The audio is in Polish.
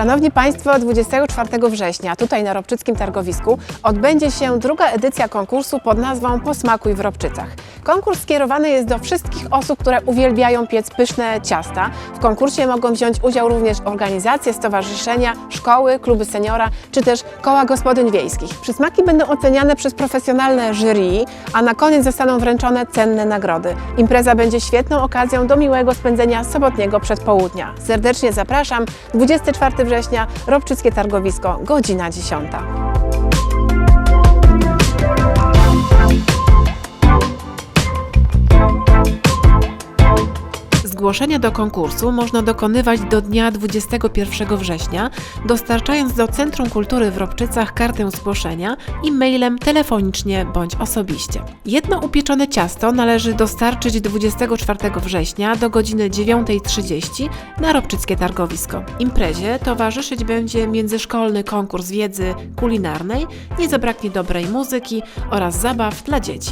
Szanowni Państwo, 24 września tutaj na Robczyckim Targowisku odbędzie się druga edycja konkursu pod nazwą Posmakuj w Robczycach. Konkurs skierowany jest do wszystkich osób, które uwielbiają piec pyszne ciasta. W konkursie mogą wziąć udział również organizacje, stowarzyszenia, szkoły, kluby seniora czy też koła gospodyń wiejskich. Przysmaki będą oceniane przez profesjonalne jury, a na koniec zostaną wręczone cenne nagrody. Impreza będzie świetną okazją do miłego spędzenia sobotniego przedpołudnia. Serdecznie zapraszam 24 września, Robczyckie Targowisko, godzina 10. Zgłoszenia do konkursu można dokonywać do dnia 21 września, dostarczając do Centrum Kultury w Robczycach kartę zgłoszenia i mailem telefonicznie bądź osobiście. Jedno upieczone ciasto należy dostarczyć 24 września do godziny 9.30 na Robczyckie Targowisko. Imprezie towarzyszyć będzie międzyszkolny konkurs wiedzy kulinarnej, nie zabraknie dobrej muzyki oraz zabaw dla dzieci.